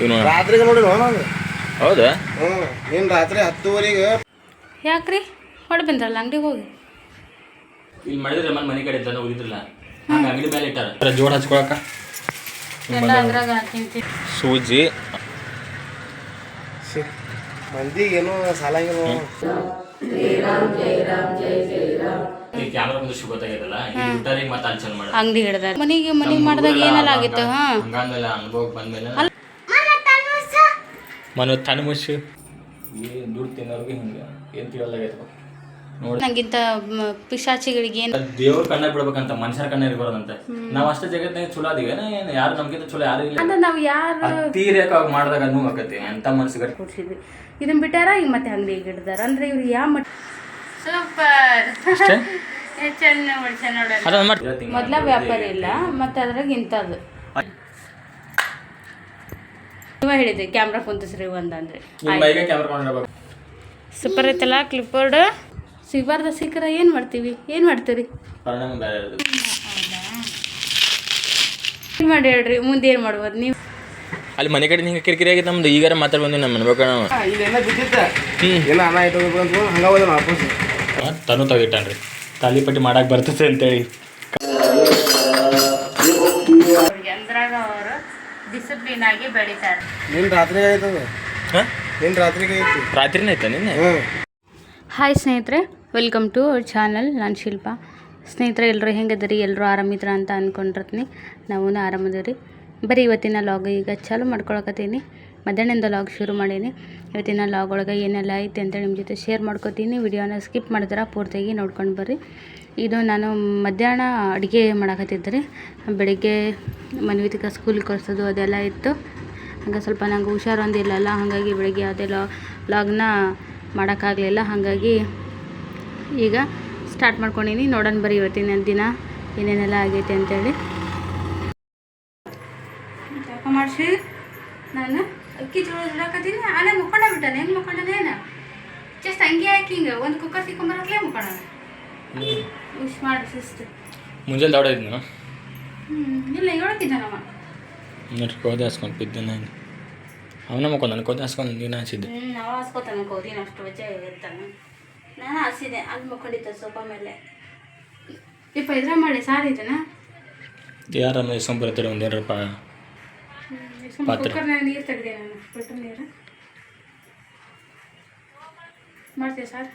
ಇವನು ರಾತ್ರಿಗೆ ನೋಡಿ ನಾನು ಹೌದಾ? ಹ್ಞೂ ಏನು ರಾತ್ರಿ ಹತ್ತುವರೆಗೆ? ಯಾಕ್ರಿ? ಹೊಡೆ ಬಂದ್ರಲ್ಲ ಅಂಗಡಿಗೆ ಹೋಗಿ. ಇಲ್ಲಿ ಮಾಡಿದ್ರೆ ಮನೆ ಮನೆ ಕಡೆ ಇದ್ದ ಹೋಗಿದ್ರಲ್ಲ ಹಂಗೆ ಅಂಗಡಿ ಮೇಲೆ ಇಟ್ಟಾರ. ಜೋಡ್ ಹಚ್ಕೊಳಕ ಸೂಜಿ. ಮಂದಿಗೆ ಏನೋ ಸಾಲಂಗಿಲ್ಲ ಅಂಗಡಿ ಹಿಡ್ದಾರ. ಮನೆಗೆ ಮನೆಗೆ ಮಾಡಿದಾಗ ಏನೆಲ್ಲ ಆಗಿತ್ತು? ಹಾ. ಅನುಭವ ಬಂದ್ಮೇಲೆ ಮನ ತನ್ನ ಮುಚ್ಚು ಏನು ದುಡ್ಡು ತಿನ್ನೋರ್ಗೆ ಹಿಂಗೆ? ಏನು ತಿಳಿಯಲ್ಲಾಗೈತೆ ನೋಡಿ. ನಂಗಿಂತ ಪಿಶಾಚಿಗಳಿಗೆ ಏನು ದೇವ್ರ ಕಣ್ಣ ಬಿಡ್ಬೇಕಂತ ಮನುಷ್ಯರ ಕಣ್ಣ ಇರ್ಬಾರ್ದಂತೆ. ನಾವ್ ಅಷ್ಟೇ ಜಗತ್ತಿನಾಗ ಚಲೋ ಅದೀವಿ. ಏನು ಯಾರು ನಮ್ಗಿಂತ ಚಲೋ ಯಾರು ಇಲ್ಲ. ಅಂದ್ರೆ ನಾವು ಯಾರು ತೀರೇಕ ಮಾಡಿದಾಗ ನೋವು ಆಕತಿ. ಎಂತ ಮನಸ್ಸಿಗೆ ಕೊಡ್ಸಿದ್ವಿ. ಇದನ್ನ ಬಿಟ್ಟಾರ ಈಗ ಮತ್ತೆ ಅಂಗಡಿ ಹಿಡ್ದಾರ ಅಂದ್ರೆ ಇವ್ರು ಯಾವ ಮಟ್ಟ ಸೂಪರ್ ಅಷ್ಟೇ? ಮಾಡಿ ಮೊದ್ಲ ವ್ಯಾಪಾರ ಇಲ್ಲ ಮತ್ತೆ ಅದ್ರಾಗ ಇಂಥದ್ದು. ನೀವ ಹೇಳಿದ್ರಿ ಕ್ಯಾಮ್ರಾ ಕುಂತಿಸ್ರಿ ಒಂದಂದ್ರೆ. ಸೂಪರ್ ಐತಲ್ಲ ಕ್ಲಿಪ್ಬೋರ್ಡ್ ಸಿಗಬಾರ್ದ ಸಿಕ್ಕರ ಏನು ಮಾಡ್ತೀವಿ? ಏನು ಮಾಡ್ತೀರಿ? ಮಾಡಿ ಹೇಳ್ರಿ ಮುಂದೆ ಏನು ಮಾಡ್ಬೋದು ನೀವು? ಅಲ್ಲಿ ಮನೆ ಕಡೆ ಹಿಂಗೆ ಕಿರಿಕಿರಿ ಆಗಿತ್ತು ನಮ್ದು ಈಗಾರ ಮಾತಾಡಿ ಬಂದ್ವಿ ನಮ್ಮ ಮನೆ ನಾವು. ಇಲ್ಲ ಬಿದ್ದಿತ್ತ ಏನೋ ಅನ್ನ ಆಯ್ತು ಅಂತ ಹಂಗ ಹೋದ ವಾಪಸ್ ತನು ತೆಗಿಟ್ಟಾನ್ರಿ ತಾಲಿಪಟ್ಟಿ ಮಾಡಕ್ಕೆ ಬರ್ತದೆ ಅಂತೇಳಿ. ಡಿಸಿಪ್ಲಿನ್ ಆಗಿ ಬೆಳಿತಾರೆ. ನಿನ್ನ ರಾತ್ರಿಗೆ ಆಯ್ತದ ಹಾಂ? ನಿನ್ನ ರಾತ್ರಿಗೆ ಐತಿ ರಾತ್ರಿನೇ ಆಯ್ತಾ ನಿನ್ನೆ? ಹ್ಞೂ ಹಾಯ್ ಸ್ನೇಹಿತರೆ ವೆಲ್ಕಮ್ ಟು ಅವರ್ ಚಾನಲ್ ನಾನು ಶಿಲ್ಪ. ಸ್ನೇಹಿತರೆ ಎಲ್ಲರೂ ಹೆಂಗದಿರಿ ಎಲ್ಲರೂ ಆರಾಮಿದ್ರ ಅಂತ ಅಂದ್ಕೊಂಡಿರ್ತೀನಿ ನಾವು ಆರಾಮದಿರಿ ಬರೀ ಇವತ್ತಿನ ಲಾಗ್ ಈಗ ಚಾಲು ಮಾಡ್ಕೊಳಕತ್ತೀನಿ. ಮಧ್ಯಾಹ್ನದಿಂದ ಲಾಗ್ ಶುರು ಮಾಡೀನಿ. ಇವತ್ತಿನ ಲಾಗ್ ಒಳಗೆ ಏನೆಲ್ಲ ಐತೆ ಅಂತ ನಿಮ್ಮ ಜೊತೆ ಶೇರ್ ಮಾಡ್ಕೊತೀನಿ. ವಿಡಿಯೋನ ಸ್ಕಿಪ್ ಮಾಡಿದ್ರೆ ಪೂರ್ತಿಯಾಗಿ ನೋಡ್ಕೊಂಡು ಬರ್ರಿ. ಇದು ನಾನು ಮಧ್ಯಾಹ್ನ ಅಡುಗೆ ಮಾಡಕತ್ತಿದ್ದೆ ಬೆಳಿಗ್ಗೆ ಮನ್ವಿತಿಕ ಸ್ಕೂಲಿಗೆ ಕಳ್ಸೋದು ಅದೆಲ್ಲ ಇತ್ತು. ಹಂಗೆ ಸ್ವಲ್ಪ ನಂಗೆ ಹುಷಾರು ಒಂದಿಲ್ಲಲ್ಲ ಹಾಗಾಗಿ ಬೆಳಿಗ್ಗೆ ಅದೆಲ್ಲ ಲಾಗ್ನ ಮಾಡೋಕ್ಕಾಗಲಿಲ್ಲ. ಹಾಗಾಗಿ ಈಗ ಸ್ಟಾರ್ಟ್ ಮಾಡ್ಕೊಂಡೀನಿ. ನೋಡೋಣ ಬರೀ ಇವತ್ತಿನ ದಿನ ಏನೇನೆಲ್ಲ ಆಗೈತೆ ಅಂತೇಳಿ. ಮಾಡಿಸಿ? ನಾನು ಅಕ್ಕಿ ಜೋಳ ಇಡಕತ್ತೀನಿ. ಆನೆ ಮುಕ್ಕೊಂಡ ಬಿಟ್ಟಾನೆ ಹೆಂಗೆ ಮುಖಂಡನೇನ ಜಸ್ಟ್ ಹಂಗೆ ಹಾಕಿ ಹಿಂಗೆ. ಒಂದು ಕುಕ್ಕರ್ ಸಿಕ್ಕೊಂಬರಕ್ಲೇ ಮುಕ್ಕೊಂಡ ವಿಶ್ ಮಾಡಿ ಸಿಸ್ಟರ್ ಮುಂಜಾನೆ ದೊಡ್ಡ ಇದ್ನ? ಇಲ್ಲ ಹೇಳ್ತಿದ್ದಾನವ ನೋಡ್ರಿ ಕೋದೆ ಹಾಸ್ಕೊಂಡು ಬಿದ್ದೆ ನಾನು. ಅವನ ಮಕ್ಕೊಂದು ನಾನು ಕೋದೆ ಹಾಸ್ಕೊಂಡು ನೀನು ಹಾಸಿದ್ದೆ. ನಾವು ಹಾಸ್ಕೋತಾನೆ ಕೋದಿನ ಅಷ್ಟು ವಜೆ ಇರ್ತಾನೆ. ನಾನು ಹಾಸಿದೆ ಅಲ್ಲಿ ಮುಕ್ಕೊಂಡಿದ್ದೆ ಸೋಫಾ ಮೇಲೆ. ಇಪ್ಪ ಇದ್ರ ಮಾಡಿ ಸಾರಿದೆನಾ ಯಾರನ್ನ ಇಸ್ಕೊಂಬರ್ತಾರೆ ಒಂದು ಎರಡು ರೂಪಾಯಿ. ಪಾತ್ರೆ. ನೀರು ತೆಗ್ದೆ ನಾನು? ಬಿಟ್ಟು ನೀರು? ಮಾಡ್ತೀಯ ಸರ್?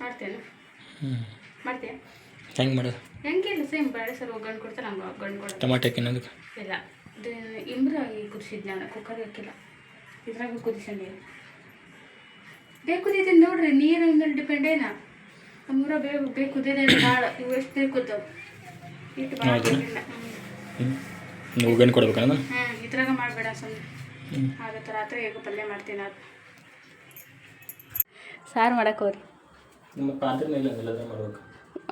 ಮಾಡ್ತೇನೆ. ಮಾಡ್ತೀಯ? ಹೆಂಗೆ ಮಾಡೋದು? ಹೆಂಗಿಲ್ಲ ಸೇಮ್ ಬೇಳೆ ಸರ್ ಒಗ್ಗರಣೆ ಕೊಡ್ತಾರೆ ಹಂಗೆ ಒಗ್ಗರಣೆ ಕೊಡ ಟಮಾಟೆ ಹಾಕಿನೋದಕ್ಕೆ ಇಲ್ಲ. ಇಂಬ್ರಾಗಿ ಕುದಿಸಿದ್ ನಾನು ಕುಕ್ಕರ್ ಹಾಕಿಲ್ಲ. ಇದ್ರಾಗ ಕುದಿಸಂಡಿ ಬೇಕು ಕುದೀತೀನಿ ನೋಡ್ರಿ ನೀರು ಮೇಲೆ ಡಿಪೆಂಡ್ ಏನ? ನಮ್ಮೂರ ಬೇಕು ಬೇಕು ಕುದಿಯೋದೇ ಭಾಳ ಇವು ಎಷ್ಟು ಬೇಕು ಇಟ್ಟು ಭಾಳ ಹ್ಞೂ ಉಗನ್ ಹ್ಞೂ ಇದ್ರಾಗ ಮಾಡಬೇಡ ಸುಮ್ಮನೆ ಆಗತ್ತೆ ರಾತ್ರಿ ಹೇಗೋ ಪಲ್ಯ ಮಾಡ್ತೀನಿ ಅದು ಸಾರು ಮಾಡಕ್ಕೆ ಹೋರಿ ನಿಮ್ಮ ಪಾತ್ರೆ ಇಲ್ಲ ಎಲ್ಲದ್ರ ಮಾಡ್ಬೇಕು?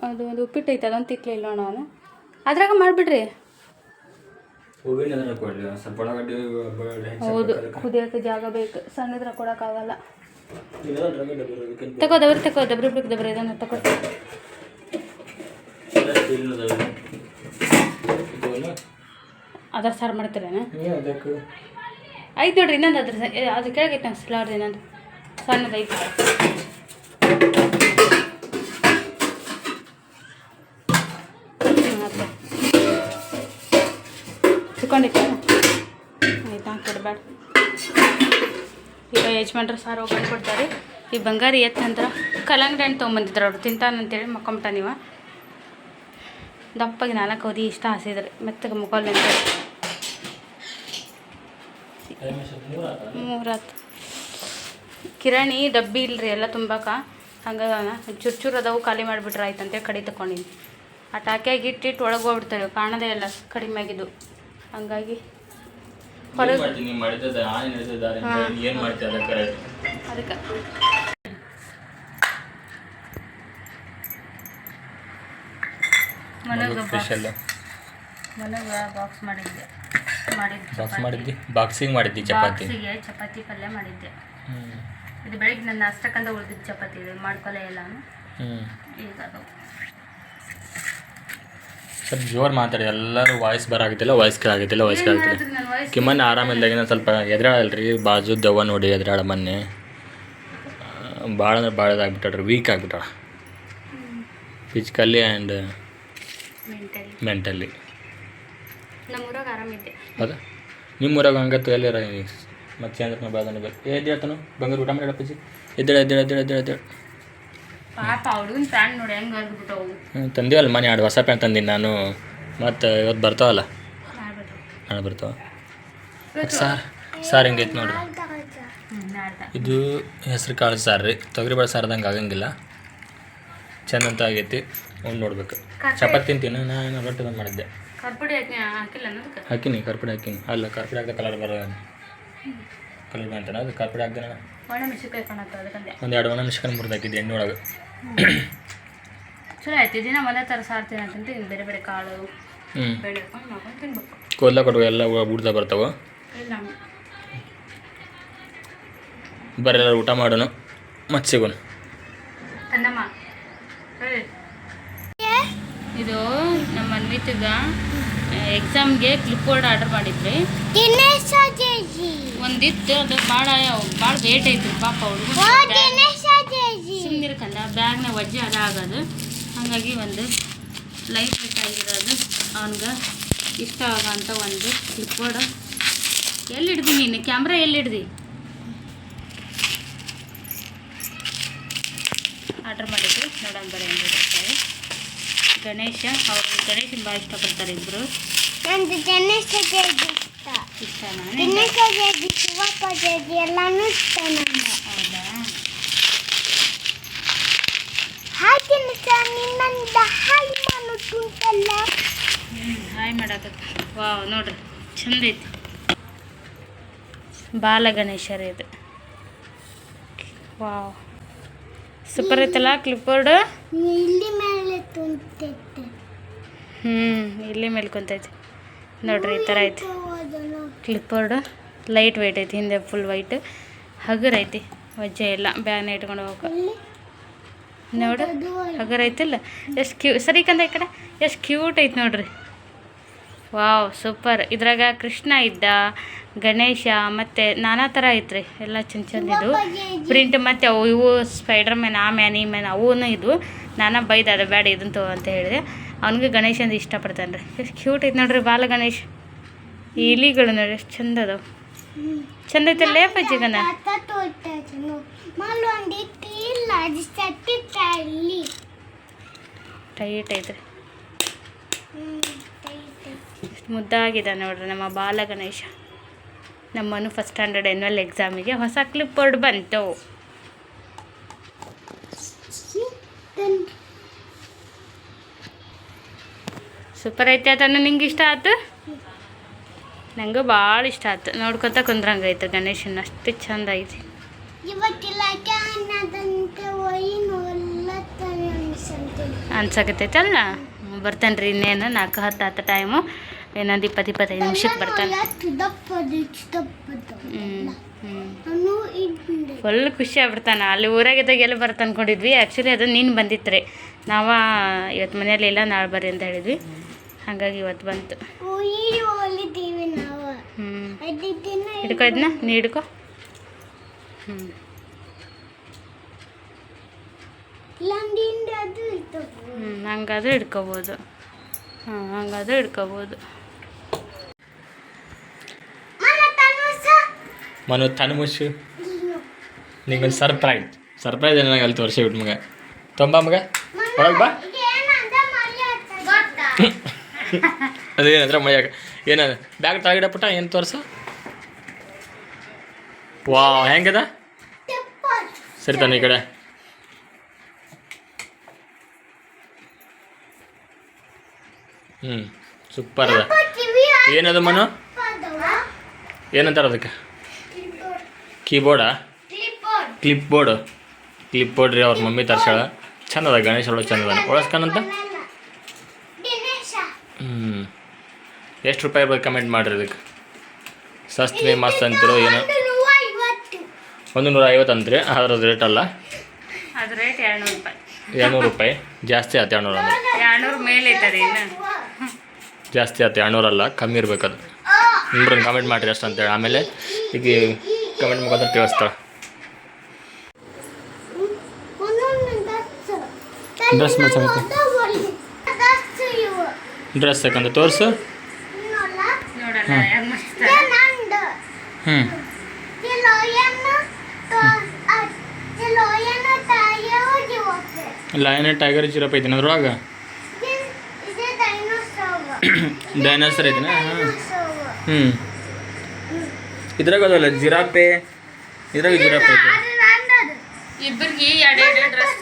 ಅದು ಒಂದು ಉಪ್ಪಿಟ್ಟು ಐತೆ ಅದೊಂದು ತಿಕ್ಲಿಲ್ಲ ನಾನು ಅದ್ರಾಗ ಮಾಡಿಬಿಡ್ರಿ. ಹೂವಿನ ಅದ್ರ ಕೊಡಲಿ ಸ್ವಲ್ಪ ಒಳಗಡೆ ಹೌದು ಕುದಿಯೋಕೆ ಜಾಗ ಬೇಕು ಸಣ್ಣದ್ರ ಕೊಡೋಕ್ಕಾಗಲ್ಲ ತಗೋ ದಬ್ರಿ ತಗೋ ದಬ್ರಿ ಬಿಡಕ್ಕೆ ದಬ್ರಿ ಇದನ್ನು ತಗೋ. ಅದ್ರ ಸಾರು ಮಾಡ್ತೀರೇನ? ಐತೆ ನೋಡ್ರಿ ಇನ್ನೊಂದು ಅದ್ರ ಅದು ಕೆಳಗೈತೆ ನಂಗೆ ಸ್ಲಾಡ್ದು ಇನ್ನೊಂದು. ಸಣ್ಣದು ಐತೆ ಚಿಕ್ಕೊಂಡಿತ್ತು ಆಯ್ತಾ ಕೊಡಬೇಡ. ಈಗ ಯಜಮಾನ್ರು ಸಾರು ಹೋಗಿ ಕೊಡ್ತಾರೆ. ಈ ಬಂಗಾರಿ ಎತ್ತಂದ್ರೆ ಕಲ್ಲಂಗಡಿ ಹಣ್ಣು ತೊಗೊಂಬಂದಿದ್ರು ಅವ್ರು. ತಿಂತಾನಂತೇಳಿ ಮಕ್ಕೊಂಬಿಟ್ಟ ನೀವು. ದಪ್ಪಗೆ ನಾಲ್ಕು ಅವಧಿ ಇಷ್ಟ ಹಸಿದ್ರಿ ಮೆತ್ತಗೆ ಮುಖಲ್ ಮೂರಾತು. ಕಿರಾಣಿ, ಡಬ್ಬಿ ಇಲ್ರಿ ಎಲ್ಲ ತುಂಬಾಕ. ಹಂಗೆ ಚೂರು ಚೂರು ಅದಾವು, ಖಾಲಿ ಮಾಡಿಬಿಟ್ರೆ, ಆಯ್ತು ಅಂತೇಳಿ ಕಡಿ ತಗೊಂಡಿನಿ ಆ ಟಾಕಿಯಾಗಿ ಇಟ್ಟಿಟ್ಟು ಒಳಗೆ ಹೋಗ್ಬಿಡ್ತಾರೆ ಕಾಣದೇ ಇಲ್ಲ, ಕಡಿಮೆ ಆಗಿದ್ದು. ಹಂಗಾಗಿ ಮಾಡ್ತೀನಿ ಆನೆ ಏನು ಮಾಡ್ತೀಯ ಅದಕ್ಕೆ ಕರೆಕ್ಟ್ ಅದಕ್ಕೆ. ಮನೆಗೆ ಸ್ಪೆಷಲ್ ಮನೆಗೆ ಬಾಕ್ಸ್ ಮಾಡಿದ್ದೆ. ಮಾಡಿದ್ದೆ ಬಾಕ್ಸ್ ಮಾಡಿದ್ದಿ? ಬಾಕ್ಸಿಂಗ್ ಮಾಡಿದ್ದಿ ಚಪಾತಿ? ಬಾಕ್ಸಿಗೆ ಚಪಾತಿ ಪಲ್ಯ ಮಾಡಿದ್ದೆ. ಇದು ಬೆಳಿಗ್ಗೆ ನನ್ನ ಅಷ್ಟಕ್ಕಂತ ಉಳಿದಿದ್ದು ಚಪಾತಿ ಇದು ಮಾಡ್ಕೊಲೇ ಇಲ್ಲ ಈಗ ಅದು. ಸ್ವಲ್ಪ ಜೋರು ಮಾತಾಡಿ ಎಲ್ಲರೂ ವಾಯ್ಸ್ ಬರಾಗಿದ್ದಿಲ್ಲ ವಾಯ್ಸ್ ಕೇಳಾಗತ್ತಿಲ್ಲ ವಾಯ್ಸ್ ವಾಯ್ಸ್ ಕಿಮ್ಮನ್ನ ಆರಾಮಿಲ್ದಾಗಿನ ಸ್ವಲ್ಪ ಎದುರಾಳಲ್ರಿ ಬಾಜು ದೆವ್ವ ನೋಡಿ ಎದುರಾಳ ಮೊನ್ನೆ. ಭಾಳ ಅಂದ್ರೆ ಭಾಳ ಇದಾಗ್ಬಿಟ್ಟಾಳ್ರಿ ವೀಕ್ ಆಗ್ಬಿಟ್ಟಾಳ. ಫಿಸಿಕಲಿ ಆ್ಯಂಡ್ ಮೆಂಟಲಿ ನಮ್ಮೂರಾಗ ಹೌದಾ? ನಿಮ್ಮ ಊರಾಗ ಹಂಗತ್ತು ಎಲ್ಲಾರ ಮತ್ತೆ ಎದ್ದೇಳ್ತಾನು ಬಂಗಾರ ಊಟ ಮಾಡಿ ಎದ್ದೇಳ ಎದ್ದೇಳ ಎದ್ದೇಳ ಎದ್ದೇಳ ಎದ್ದೇಳ. ಪಾಪ ಹುಡುಗನ ಪ್ಯಾಂಟ್ ನೋಡಿ ಹೆಂಗೆ ಆಗ್ಬಿಟ್ಟವು ಹ್ಞೂ ತಂದಿವಲ್ಲ ಮನೆ ಎರಡು ಹೊಸ ಪ್ಯಾಂಟ್ ತಂದೀನಿ ನಾನು. ಮತ್ತು ಇವತ್ತು ಬರ್ತಾವಲ್ಲ? ನಾಳೆ ಬರ್ತಾವ ಸಾರ್ ಸಾರ್ ಹಿಂಗೈತೆ ನೋಡ್ರಿ? ಇದು ಹೆಸರು ಕಾಳು ಸಾರು ರೀ. ತೊಗರಿಬೇಳೆ ಸಾರ್ದಂಗೆ ಆಗಂಗಿಲ್ಲ. ಚಂದ ಅಂತ ಆಗೈತಿ. ಒಂದು ನೋಡ್ಬೇಕು. ಚಪಾತಿ ತಿಂತೀನಿ? ನಾನು ಏನೋ ರೊಟ್ಟಿ ಬಂದು ಮಾಡಿದ್ದೆ. ಕರ್ಪುಡಿ ಹಾಕಿಲ್ಲ ಹಾಕಿನಿ ಕರ್ಪುಡಿ ಹಾಕಿನಿ. ಅಲ್ಲ ಕರ್ಪುಡಿ ಹಾಕಿದ ಕಲರ್ ಬರ ಕಲರ್ ಬಂತಾನ ಅದು ಕರ್ಪುಡಿ ಹಾಕ್ದೆ ನಾನು. ಒಂದು ಎರಡು ಒಣ ಮಿಶ್ಕನ್ ಮುರಿದಾಕಿದ್ದೆ ಎಣ್ಣೆ ಒಳಗೆ. ಚಲೋ ಆಯ್ತು. ದಿನ ಒಂದೇ ಥರ ಸಾರು ತಿನ್ನತ್ತಂತ ಇನ್ನು ಬೇರೆ ಬೇರೆ ಕಾಳು ಹ್ಞೂ ಬೇಳೆ ಹಾಕೊಂಡು ಮಾಡ್ಕೊಂಡು ತಿನ್ಬೇಕು. ಕೂದಲ ಕೊಡುವ ಎಲ್ಲ ಬುಡ್ದ ಬರ್ತಾವ? ಇಲ್ಲ ಬರೀ ಎಲ್ಲರೂ ಊಟ ಮಾಡೋಣ ಮತ್ತೆ ಸಿಗೋಣ ಹೇಳಿ. ಇದು ನಮ್ಮ ಅನ್ವಿತಿಗ ಎಕ್ಸಾಮ್ಗೆ ಕ್ಲಿಪ್ ಬೋರ್ಡ್ ಆರ್ಡರ್ ಮಾಡಿದ್ರಿ ಒಂದಿತ್ತು ಅದು ಭಾಳ ಭಾಳ ವೇಟ್ ಐತ್ರಿ ಪಾಪ ಹುಡುಗ ಸುಮ್ಮನಿರ್ಕಂದ ಬ್ಯಾಗ್ನ ಒಜ್ಜೆ ಅದ ಆಗೋದು ಹಾಗಾಗಿ ಒಂದು ಲೈಟ್ ಬೇಕಾಗಿರೋದು ಆಗಿರೋದು. ಅವನ್ಗೆ ಇಷ್ಟ ಆಗೋಂಥ ಒಂದು ಕ್ಲಿಪ್ಬೋರ್ಡ್ ಎಲ್ಲಿ ಹಿಡ್ದಿ ನೀನು? ಕ್ಯಾಮ್ರಾ ಎಲ್ಲಿ ಹಿಡ್ದಿ ಆರ್ಡರ್ ಮಾಡಿದ್ದು ನೋಡೋಣ ಬರೀ ಹೆಂಗೆ ಬರ್ತಾರೆ ಗಣೇಶ ಅವರು ಗಣೇಶನ ಭಾಳ ಇಷ್ಟಪಡ್ತಾರೆ ಇಬ್ಬರು ನಂದು ಗಣೇಶ ಇಷ್ಟ. ನಾನು. ಗಣೇಶ ಎಲ್ಲಾನು ಇಷ್ಟ ನಂಗೆ ಹೌದಾ ಹಾಗೆ ನಿನ್ನಂದ ಹಾಯ್ ಮಾಡುತ್ತಲ್ಲ ಹಾಯ್ ಮಾಡತ್ತ ವಾವ್ ನೋಡ್ರಿ ಚಂದ ಐತಿ. ಬಾಲ ಗಣೇಶರ ಇದು. ವಾವ್. ಸೂಪರ್ ಐತಲ್ಲ ಕ್ಲಿಪ್ಬೋರ್ಡ್ ಇಲ್ಲಿ ಮೇಲೆ ತುಂತೈತೆ ಹ್ಞೂ ಇಲ್ಲಿ ಮೇಲ್ಕೊಂತೈತಿ ನೋಡ್ರಿ ಈ ಥರ ಐತಿ. ಕ್ಲಿಪ್ಬೋರ್ಡ್ ಲೈಟ್ ವೆಯ್ಟ್ ಐತಿ ಹಿಂದೆ ಫುಲ್ ವೈಟ್ ಹಗುರ್ ಐತಿ ವಜ್ಜೆ ಇಲ್ಲ ಬ್ಯಾಗ್ನ ಇಟ್ಕೊಂಡು ಹೋಗಕ್ಕೆ. ನೋಡು, ಹಗರ್ ಐತಿಲ್ಲ? ಎಷ್ಟು ಕ್ಯೂ ಸರಿ ಕಂದ ಈ ಕಡೆ. ಎಷ್ಟು ಕ್ಯೂಟ್ ಐತಿ ನೋಡ್ರಿ. ವಾವ್ ಸೂಪರ್ ಇದ್ರಾಗ ಕೃಷ್ಣ ಇದ್ದ, ಗಣೇಶ, ಮತ್ತು ನಾನಾ ಥರ ಐತ್ರಿ. ಎಲ್ಲ ಚಂದ ಚಂದ ಇದು. ಪ್ರಿಂಟ್ ಮತ್ತು ಅವು, ಇವು ಸ್ಪೈಡರ್ ಮ್ಯಾನ್ ಆ ಮ್ಯಾನ್ ಈ ಮ್ಯಾನ್ ಅವೂ ಇದ್ವು ನಾನಾ ಬೈದ ಅದು ಬೇಡ ಇದನ್ನು ಅಂತ ಹೇಳಿದೆ. ಅವನಿಗೆ ಗಣೇಶ ಅಂದ್ರೆ ಇಷ್ಟಪಡ್ತಾನೆ ರೀ ಎಷ್ಟು ಕ್ಯೂಟ್ ಐತೆ ನೋಡ್ರಿ ಬಾಲ ಗಣೇಶ್. ಇಲಿಗಳು ನೋಡಿ ಎಷ್ಟು ಚಂದ ಅದಾವೆ. ಚಂದ ಐತಲ್ಲ ಪಜ್ಜಿಗನ ತಾತ ತೋಟನು ಮಲ್ಲು ಒಂದಿಟ್ಟು ಇಲ್ಲ ಅದು ಸತ್ತಿತ್ತ ಇಲ್ಲಿ ಟೈಟ್ ತೈತೆ. ಎಷ್ಟು ಮುದ್ದಾಗಿದೆ ನೋಡ್ರಿ ನಮ್ಮ ಬಾಲ ಗಣೇಶ ನಮ್ಮನು ಫಸ್ಟ್ ಸ್ಟ್ಯಾಂಡರ್ಡ್ ಎನ್ವಲ್ ಎಕ್ಸಾಮಿಗೆ ಹೊಸ ಕ್ಲಿಪ್ ಬೋರ್ಡ್ ಬಂತು ಸೂಪರ್ ಐತೆ ಅದನ್ನು ನಿಂಗೆ ಇಷ್ಟ ಆಯ್ತು? ನಂಗೆ ಭಾಳ ಇಷ್ಟ ಆಯ್ತು. ನೋಡ್ಕೊತ ಕುಂದ್ರಂಗೆ ಐತೆ ಗಣೇಶನ ಅಷ್ಟು ಚಂದ ಐತಿ. ಅನ್ಸಕತ್ತೈತಲ್ಲ ಬರ್ತಾನೆ ರೀ ಇನ್ನೇನು ನಾಲ್ಕು ಹತ್ತು ಹತ್ತು ಟೈಮು ಇನ್ನೊಂದು ಇಪ್ಪತ್ತು ಇಪ್ಪತ್ತೈದು ನಿಮಿಷಕ್ಕೆ ಬರ್ತಾನೆ. ಫುಲ್ ಖುಷಿ ಆಗ್ಬಿಡ್ತಾನೆ. ಅಲ್ಲಿ ಊರಾಗಿದ್ದಾಗ ಎಲ್ಲ ಬರ್ತ ಅನ್ಕೊಂಡಿದ್ವಿ ಆ್ಯಕ್ಚುಲಿ ಅದು ನೀನು ಬಂದಿತ್ತು ರೀ. ನಾವ ಇವತ್ತು ಮನೇಲಿ ಇಲ್ಲ ನಾಳೆ ಬರ್ರಿ ಅಂತ ಹೇಳಿದ್ವಿ. ಹಾಗಾಗಿ ಇವತ್ತು ಬಂತು. ಹ್ಞೂ ಹಿಡ್ಕೋ ಇದನ್ನ? ನೀ ಹಿಡ್ಕೋ. ಹ್ಞೂ ಇಲ್ಲಂದಿಂದ ಅದು ಇತ್ತು ಹ್ಞೂ ಹಂಗಾದ್ರೆ ಹಿಡ್ಕೋಬೋದು ಹಾಂ ಹಂಗಾದ್ರೆ ಹಿಡ್ಕೋಬೋದು ಮನ ತನ್ನ ಮುಚ್ಚು ನಿಂಗೊಂದು ಸರ್ಪ್ರೈಸ್ ಸರ್ಪ್ರೈಸ್ ನನಗೆ ಅಲ್ಲಿ ತೋರಿಸಿ ಬಿಟ್ಟು ಮಗ ತೊಂಬ ಮಗ? ಒಳಗೆ ಬಾ. ಅದೇನಂದ್ರೆ ಮೈಯಾಗ ಏನದ? ಬ್ಯಾಗ್ ತಳಗಿಡ ಪುಟ್ಟ ಏನು ತೋರಿಸು ವಾ ಹೆಂಗದ? ಸರಿ ತಾನೆ ಈ ಕಡೆ. ಹ್ಞೂ ಸೂಪರ್ ಅದ. ಏನದು ಮನು? ಏನಂತಾರ ಅದಕ್ಕೆ? ಕೀಬೋರ್ಡಾ? ಕ್ಲಿಪ್ ಬೋರ್ಡ್ ಕ್ಲಿಪ್ ಬೋರ್ಡ್ ರೀ ಅವ್ರ ಮಮ್ಮಿ ತರ್ಸಾಳ ಚಂದ ಅದ ಗಣೇಶ ಒಳಗೆ ಚಂದ ಅದ ಒಳಸ್ಕನಂತ ಹ್ಞೂ ಎಷ್ಟು ರೂಪಾಯಿ ಬೇಕು ಕಮೆಂಟ್ ಮಾಡಿರಿ ಅದಕ್ಕೆ ಸಸ್ತಿ ಮಸ್ತ್ ಅಂತಿರೋ ಏನೋ? ಒಂದು ನೂರ ಐವತ್ತು ಅಂತ ನೂರ ಅಂತ್ರಿ ಅದ್ರದ್ದು ರೇಟ್ ಅಲ್ಲ? ಅದು ರೇಟ್ ಎರಡುನೂರು ರೂಪಾಯಿ. ಜಾಸ್ತಿ ಆಯ್ತು ಎರಡುನೂರು ಅಂದ್ರೆ. ಮೇಲೆ ಐತದೆ ಜಾಸ್ತಿ ಆಯ್ತು ಅಲ್ಲ ಕಮ್ಮಿ ಇರ್ಬೇಕು ಅದು ನಿಮ್ರನ್ನ ಕಮೆಂಟ್ ಮಾಡಿರಿ ಅಷ್ಟು ಅಂತೇಳಿ ಆಮೇಲೆ ಈಗ ಕಮೆಂಟ್ ಮುಖಾಂತರ ತಿಳಿಸ್ತಾಳೆ ಡ್ರೆಸ್ ಇವು. ಡ್ರೆಸ್ ಯಾಕಂದ್ರೆ ತೋರಿಸು. ಹ್ಞೂ. ಲಯನ್ ಟೈಗರ್ ಜಿರಪ್ ಐತಿನ ಅದ್ರೊಳಗೆ. ಡೈನೋಸರ್ ಇದನ್ನ. ಹ್ಞೂ ಇದ್ರಾಗ ಅದಲ್ಲ ಜಿರಾಪೆ ಇದ್ರಾಗ ಜಿರಾಪೆ ಐತೆ. ಇಬ್ಬರಿಗೆ ಇಬ್ರಿಗೆ ಎರಡು ಎರಡು ಡ್ರೆಸ್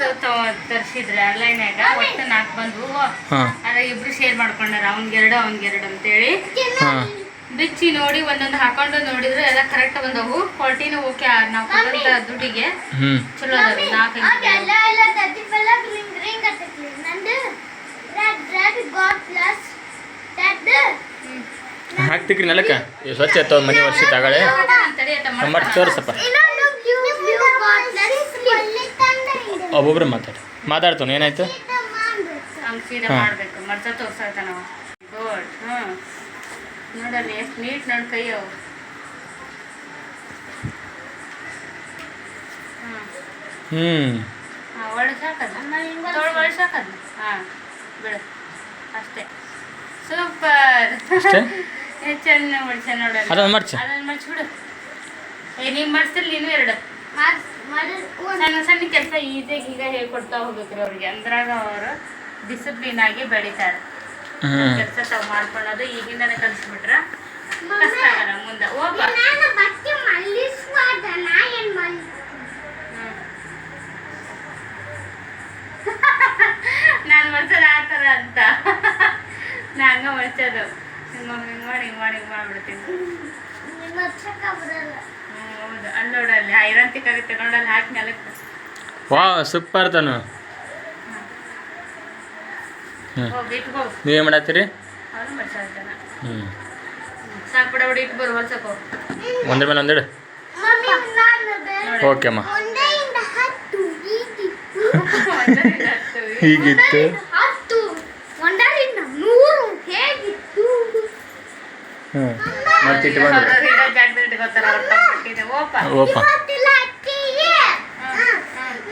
ತರಿಸಿದ್ರೆ ಆನ್ಲೈನ್ಯಾಗ ಒಟ್ಟು ನಾಲ್ಕು ಬಂದವು ಹಾಂ. ಅದ್ರ ಇಬ್ರು ಶೇರ್ ಮಾಡ್ಕೊಂಡಾರ ಅವ್ನ್ಗೆರಡು ಅವ್ನ್ಗೆರಡು ಅಂತೇಳಿ. ಬಿಚ್ಚಿ ನೋಡಿ ಒಂದೊಂದು ಹಾಕೊಂಡು ನೋಡಿದ್ರೆ ಎಲ್ಲ ಕರೆಕ್ಟ್ ಬಂದವು ಕ್ವಾಲಿಟಿನೂ ಓಕೆ ನಾವು ಕೊಟ್ಟಂತ ದುಡ್ಡಿಗೆ ಚಲೋ ಅದಾವ ನಾಲ್ಕು ನಂದು ಹಾಕ್ತಿಕ್ರಿ ನೆಲಕ್ಕೆ? ಇವ್ ಸ್ವಚ್ಛ ಆಯ್ತು ಮನೆ ವರ್ಷ ತಗೊಳ್ಳಿ ಮಾಡಿ ತೋರಿಸಪ್ಪ. ಒಬ್ಬೊಬ್ರು ಮಾತಾಡಿ. ಮಾತಾಡ್ತಾನೆ ಏನಾಯ್ತು? ಹ್ಮ್. ಎಷ್ಟು ನೀಟ್ ಕೈ ಅವು. ಹ್ಞೂ ಹಾಂ. ಬಿಡು. ಅಷ್ಟೇ. ಸೂಪರ್. ಅಷ್ಟೇ? ಚೆನ್ನ ಮಡ್ಸ ನೋಡಲ್ಲ ಅದೊಂದು ಮಡ್ಸ್ಬಿಡು ಏ ನೀನು ನೀನು ಎರಡು. ಸಣ್ಣ ಸಣ್ಣ ಕೆಲಸ ಈಸಿಯಾಗಿ ಈಗ ಹೇಳ್ಕೊಡ್ತಾ ಹೋಗ್ಬೇಕ್ರಿ ಅವ್ರಿಗೆ. ಅಂದ್ರಾಗ ಅವರು ಡಿಸಿಪ್ಲಿನ್ ಆಗಿ ಬೆಳಿತಾರೆ. ಕೆಲಸ ತಾವು ಮಾಡ್ಕೊಳ್ಳೋದು ಈಗಿಂದಾನೆ ಕಲಿಸ್ಬಿಟ್ರ? ಕಷ್ಟ ಆಗಲ್ಲ ಮುಂದೆ ಹೋಗ ನಾನು ಮಡ್ಸೋದು ಆ ಥರ ಅಂತ. ನಾ ಹಂಗ ಮಡ್ಸೋದು ಹಿಂಗೆ ಹಿಂಗೆ ಮಾಡಿ ಹಿಂಗೆ ಮಾಡಿ ಹಿಂಗೆ ಮಾಡ್ಬಿಡ್ತೀನಿ. ನಿಮ್ಮ ಹಚ್ಚಕ್ಕ ಬರಲ್ಲ. ಹ್ಮ್, ಹೌದು. ಅಲ್ಲಿ ನೋಡಲ್ಲಿ ಐರಂತಿಕ್ ಆಗುತ್ತೆ ಅಲ್ಲಿ ಹಾಕಿ ನೆಲಕ್ಕೆ ವಾ ಸೂಪರ್ ತಾನು. ಹ್ಞೂ ಹೋಗಿ ಇಟ್ಕೋ. ನೀವೇನು ಮಾಡತ್ತೀರಿ? ಅವನು ಹ್ಞೂ ಸಾಕು ಬಿಡ ಬಿಡಿ ಇಟ್ಟು ಬರು ಹೊಲ್ಸಕ್ಕೋ ಒಂದ್ರ ಮೇಲೆ ಒಂದಿಡು. ಮಮ್ಮಿ ನಾನು ಬೇರೆ ಓಕೆ ಅಮ್ಮ. ಈಗಿತ್ತು ಹೀಗಿತ್ತು ಹತ್ತು ಒಂದರಿಂದ ನೂರು ಹೇಗಿತ್ತು ಹ್ಞೂ ಮತ್ತೆ ಇಟ್ಟು ಬಂದ್ರು ಓಪ.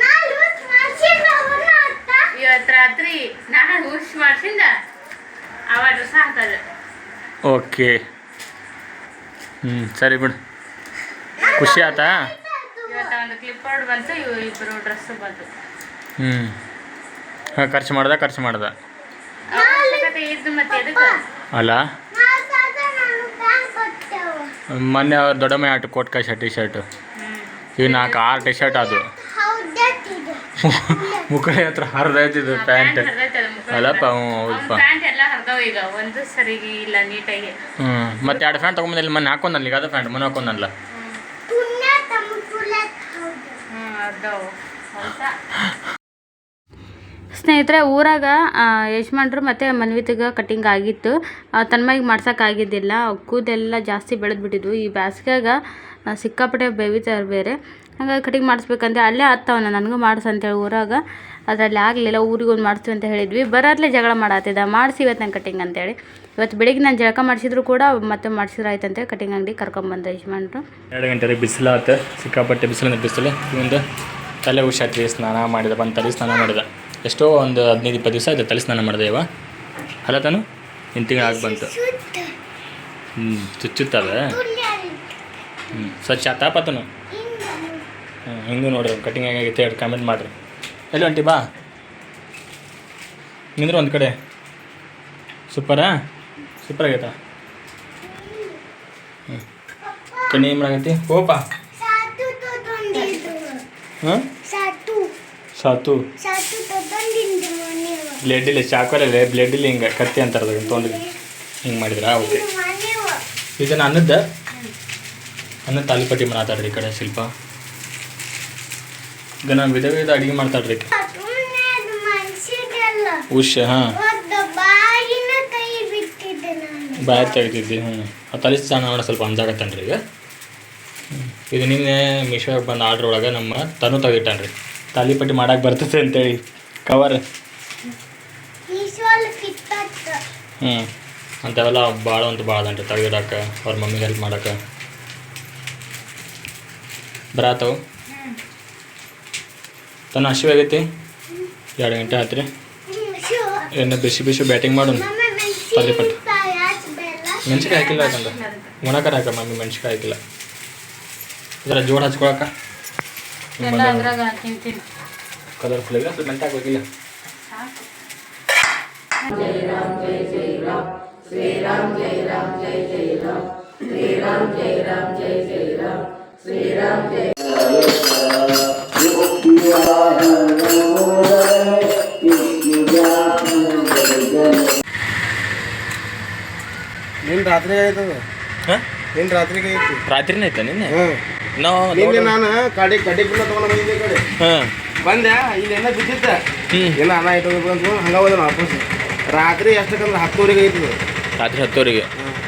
ನಾನು ಇವತ್ತು ರಾತ್ರಿ ಹುಷ್ ಮಾಡ್ಸಿಂದ ಓಕೆ. ಹ್ಞೂ ಸರಿ ಬಿಡು. ಖುಷಿ ಆತಾ? ಇವತ್ತ ಒಂದು ಕ್ಲಿಪ್ ಬೋರ್ಡ್ ಬಂತು ಇವು ಇಬ್ಬರು ಡ್ರೆಸ್ ಬಂತು. ಹ್ಞೂ ಹಾಂ ಖರ್ಚು ಮಾಡ್ದ ಖರ್ಚು ಮಾಡ್ದ. ಅವಶ್ಯಕತೆ ಇದ್ದು ಮತ್ತೆ ಎದಕ್ಕೆ? ಅಲ್ಲ ನಾಲ್ಕಾದ ನಾನು ಪ್ಯಾಂಟ್ ಕೊಟ್ಟೆವು ಮೊನ್ನೆ ಅವ್ರ ದೊಡ್ಡಮ್ಮ ಆಟ ಕೊಟ್ಟು ಕಳ್ಸ ಟಿ ಶರ್ಟ್ ಈ ಈಗ ನಾಲ್ಕು ಆರು ಟಿ ಶರ್ಟ್ ಅದು ಮುಖಡೆ ಹತ್ರ ಹರಿದೈತಿದ್ದು ಪ್ಯಾಂಟ್ ಅಲ್ಲಪ್ಪ ಹ್ಞೂ ಹೌದಪ್ಪ ಪ್ಯಾಂಟ್ ಎಲ್ಲ ಹರಿದವ ಈಗ ಒಂದು ಸರಿಗೆ ಇಲ್ಲ ನೀಟಾಗಿ. ಹ್ಞೂ ಮತ್ತೆ ಎರಡು ಪ್ಯಾಂಟ್ ತೊಗೊಂಬಂದಿಲ್ಲ ಮೊನ್ನೆ ಹಾಕೊಂಡಲ್ಲ ಈಗ ಅದು ಪ್ಯಾಂಟ್ ಮೊನ್ನೆ ಹಾಕೊಂಡಲ್ಲ ಪುಣ್ಯ ತಮ್ಮ ಕುಲಕ್ ಹೌದು ಹ್ಞೂ ಹರಿದವು ಹೌದಾ ಸ್ನೇಹಿತರೆ, ಊರಾಗ ಯಜಮಾನ್ರು ಮತ್ತು ಮನ್ವಿತಿಗೆ ಕಟಿಂಗ್ ಆಗಿತ್ತು. ತನ್ಮಾಗಿ ತನ್ಮಯ್ಗೆ ಮಾಡ್ಸೋಕ್ಕಾಗಿದ್ದಿಲ್ಲ ಕೂದೆಲ್ಲ ಜಾಸ್ತಿ ಬೆಳೆದ್ಬಿಟ್ಟಿದ್ವು. ಈ ಬ್ಯಾಸ್ಗ್ಯಾಗ ಸಿಕ್ಕಾಪಟ್ಟೆ ಬೇವಿತಾರೆ ಬೇರೆ. ಹಂಗಾಗಿ ಕಟಿಂಗ್ ಮಾಡಿಸ್ಬೇಕಂತ ಅಲ್ಲೇ ಆತವನ ನನಗೂ ಮಾಡಿಸ್ ಅಂತೇಳಿ ಊರಾಗ. ಅದರಲ್ಲಿ ಆಗಲಿಲ್ಲ ಊರಿಗೆ ಒಂದು ಮಾಡಿಸ್ತೀವಿ ಅಂತ ಹೇಳಿದ್ವಿ. ಬರೋದ್ಲೇ ಜಗಳ ಮಾಡತ್ತಿದ್ದ ಮಾಡಿಸಿ ಇವತ್ತು ನಂಗೆ ಕಟಿಂಗ್ ಅಂತೇಳಿ. ಇವತ್ತು ಬೆಳಿಗ್ಗೆ ನಾನು ಜಳಕ ಮಾಡಿಸಿದ್ರು ಕೂಡ ಮತ್ತೆ ಮಾಡಿಸಿದ್ರೆ ಆಯ್ತು ಅಂತೇಳಿ ಕಟಿಂಗ್ ಅಂಗಡಿ ಕರ್ಕೊಂಬಂದ ಯಜಮಾನ್ರು. ಎರಡು ಗಂಟೆ ಬಿಸಿಲು ಆತು ಸಿಕ್ಕಾಪಟ್ಟೆ ಬಿಸಿಲಿಂದ ಬಿಸಿಲು. ಇವಂದು ತಲೆ ಹುಷಾತ್ರಿ ಸ್ನಾನ ಮಾಡಿದ, ಬಂದು ತಲೆ ಸ್ನಾನ ಮಾಡಿದ. ಎಷ್ಟೋ ಒಂದು ಹದಿನೈದು ಇಪ್ಪತ್ತು ದಿವಸ ಆಯ್ತು ತಲೆ ಸ್ನಾನ ಮಾಡಿದೆ ಇವ ಅಲ್ಲ ತಾನು? ಇನ್ನು ತಿಂಗಳು ಆಗಿ ಬಂತು. ಹ್ಞೂ ಚುಚ್ಚುತ್ತವೆ. ಹ್ಞೂ ಸ್ವಚ್ಛ ತಾಪತನು ಹ್ಞೂ ಹಿಂಗೂ ನೋಡ್ರಿ ಕಟಿಂಗ್ ಹೇಗಾಗೈತೆ ಹೇಳಿ ಕಮೆಂಟ್ ಮಾಡಿರಿ. ಎಲ್ಲಿ ಹೊಂಟಿ ಬಾ. ನಿಂದ್ರೆ ಒಂದು ಕಡೆ. ಸೂಪರಾ ಸೂಪರ್ ಆಗೈತ? ಹ್ಞೂ ಕಣ್ಣು ಏನು ಮಾಡಿ ಹೋಪಾ ಹಾಂ? ಸಾತು ಮನೆಯವ ಇಲ್ಲಿ ಇಲ್ಲ ಚಾಕೋಲಲ್ಲೇ ಬ್ಲೆಡ್ ಇಲ್ಲ ಹಿಂಗೆ ಕತ್ತಿ ಅಂತಾರೆ ತೊಗೊಂಡು ಹಿಂಗೆ ಮಾಡಿದ್ರಾ, ಓಕೆ. ಇದನ್ನು ಅನ್ನದ ಅನ್ನ ತಾಲಿಪಟ್ಟಿ ಮಾತಾಡ್ರಿ ಈ ಕಡೆ ಶಿಲ್ಪ. ಈಗ ನಾನು ವಿಧ ವಿಧ ಅಡುಗೆ ಮಾಡ್ತಾಳ್ರಿ ಉಷ, ಹಾಂ. ಬಾಯ್ ತೆಗಿತಿದ್ದೆ ಹ್ಞೂ ಆ ತಲೆ ಸ್ನಾನ ಮಾಡೋ ಸ್ವಲ್ಪ ಅಂಜಾಗತ್ತನ್ರಿ ಈಗ. ಇದು ನಿನ್ನೆ ಮೀಶೋ ಬಂದು ಆರ್ಡ್ರ್ ಒಳಗೆ ನಮ್ಮ ತನು ತೆಗಿಟ್ಟಾನ್ರಿ. ತಾಲಿಪಟ್ಟಿ ಮಾಡಕ್ಕೆ ಬರ್ತದೆ ಅಂತೇಳಿ. ಕವರ್ ಹ್ಞೂ. ಅಂಥವೆಲ್ಲ ಭಾಳ ಅಂತ ಭಾಳ ಅದಂಟ ತೆಗೆದಿಡಕ್ಕೆ ಅವ್ರ ಮಮ್ಮಿಗೆ ಹೆಲ್ಪ್ ಮಾಡಕ್ಕೆ. ಬರಾತವು ತನ್ನ ಹಸಿವೆ ಆಗೈತಿ? ಎರಡು ಗಂಟೆ ಆತ್ರಿ. ಏನು ಬಿಸಿ ಬಿಸಿ ಬ್ಯಾಟಿಂಗ್ ಮಾಡೋಣ? ಪಲ್ಲಿ ಪಟ್ಟು. ಮೆಣ್ಸಿಕಾಯಿ ಹಾಕಿಲ್ಲ ಯಾಕಂದ್ರೆ? ಒಣಕರ ಹಾಕ ಮಮ್ಮಿ ಮೆಣ್ಸಿಕಾಯಿ ಹಾಕಿಲ್ಲ. ಇದರ ಜೋಡ್ ಹಚ್ಕೊಳಕ ಜೈ ಇದೆ ಸ್ವಲ್ಪ ಮೆಂಟ್ ರಾಮ್ ನಿನ್ನ ರಾತ್ರಿಗೆ ಆಯ್ತದ ಹಾಂ? ನಿನ್ನ ರಾತ್ರಿಗೆ ಐತಿ ರಾತ್ರಿನೇ ಐತೆ ನಿನ್ನೆ? ನಾವು ನಿನ್ನೆ ನಾನು ಕಡೆ ತೊಗೊಂಡು ಬಂದಿದ್ದೆ ಕಡೆ. ಬಂದೆ ಇಲ್ಲಿ ಎಲ್ಲ ಬಿದ್ದಿತ್ತ ಎಲ್ಲ ಅನ್ನ ಆಯ್ತದ ಅಂತ ಹಂಗ ಹೋದ ವಾಪಸ್ ರಾತ್ರಿ ಎಷ್ಟಕ್ಕಂದ್ರೆ ಹತ್ತುವರೆಗೆ ಐತಿ ರಾತ್ರಿ ಹತ್ತುವರೆಗೆ.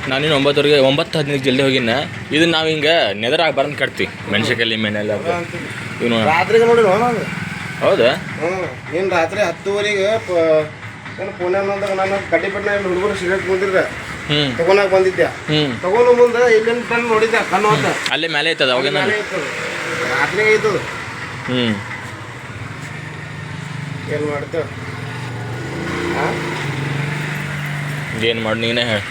ನಾನಿನ್ನು ಒಂಬತ್ತುವರೆಗೆ ಒಂಬತ್ತು ಹದಿನೈದು ಜಲ್ದಿ ಹೋಗಿನ ಇದು ನಾವು ಹಿಂಗೆ ನೆದರಾಗಿ ಬರಂದು ಕಟ್ತೀವಿ ಮೆಣಸಿನಕಾಯಿ ಮೇನೆಲ್ಲ ಇವನು ರಾತ್ರಿಗೆ ನೋಡಿ ನಾನು ಹೌದಾ? ಹ್ಞೂ ಇನ್ನು ರಾತ್ರಿ ಹತ್ತುವರೆಗೆ ಏನು ಅಂದಾಗ ನಾನು ಇಲ್ಲಿ ಹುಡುಗರು ಸಿಗರೇಟ್ ಕುಂತಿದ್ರೆ ಹ್ಞೂ ತಗೊಳಕ್ ಬಂದಿದ್ದೆ. ಹ್ಞೂ ತಗೊಂಡು ಮುಂದೆ ಇಲ್ಲಿಂದ ತಂದು ನೋಡಿದ್ದೆ ಕಣ್ಣು ಅಂತ ಅಲ್ಲೇ ಮೇಲೆ ಐತದ ಅವಾಗ ನಾನು ರಾತ್ರಿ ಐತದ ಹ್ಞೂ ಏನು ಮಾಡ್ತೇವೆ? ಹಾಂ ಏನು ಮಾಡಿ ನೀನೇ ಹೇಳಿ.